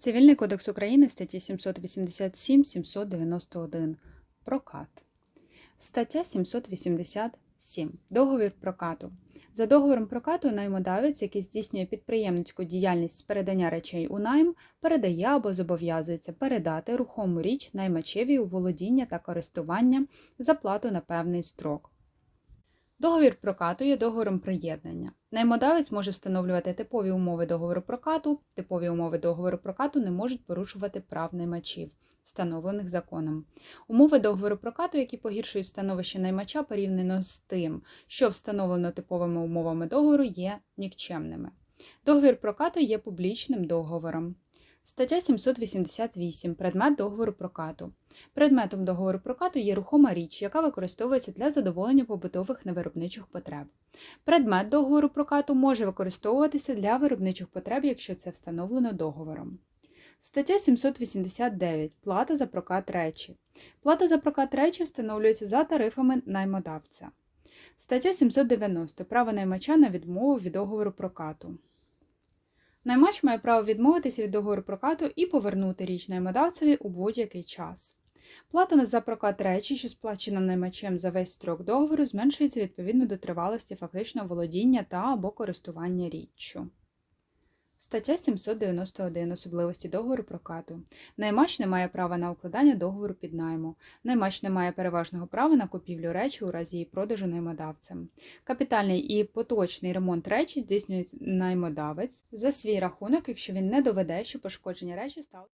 Цивільний кодекс України статті 787 791 Прокат. Стаття 787. Договір прокату. За договором прокату наймодавець, який здійснює підприємницьку діяльність з передання речей у найм, передає або зобов'язується передати рухому річ наймачеві у володіння та користування за плату на певний строк. Договір прокату є договором приєднання. Наймодавець може встановлювати типові умови договору прокату. Типові умови договору прокату не можуть порушувати прав наймачів, встановлених законом. Умови договору прокату, які погіршують становище наймача порівняно з тим, що встановлено типовими умовами договору, є нікчемними. Договір прокату є публічним договором. Стаття 788. Предмет договору прокату. Предметом договору прокату є рухома річ, яка використовується для задоволення побутових невиробничих потреб. Предмет договору прокату може використовуватися для виробничих потреб, якщо це встановлено договором. Стаття 789. Плата за прокат речі. Плата за прокат речі встановлюється за тарифами наймодавця. Стаття 790. Право наймача на відмову від договору прокату. Наймач має право відмовитися від договору прокату і повернути річ наймодавцеві у будь-який час. Плата за прокат речі, що сплачена наймачем за весь строк договору, зменшується відповідно до тривалості фактичного володіння та або користування річчю. Стаття 791. Особливості договору прокату. Наймач не має права на укладання договору під найму. Наймач не має переважного права на купівлю речі у разі її продажу наймодавцем. Капітальний і поточний ремонт речі здійснює наймодавець за свій рахунок, якщо він не доведе, що пошкодження речі стало.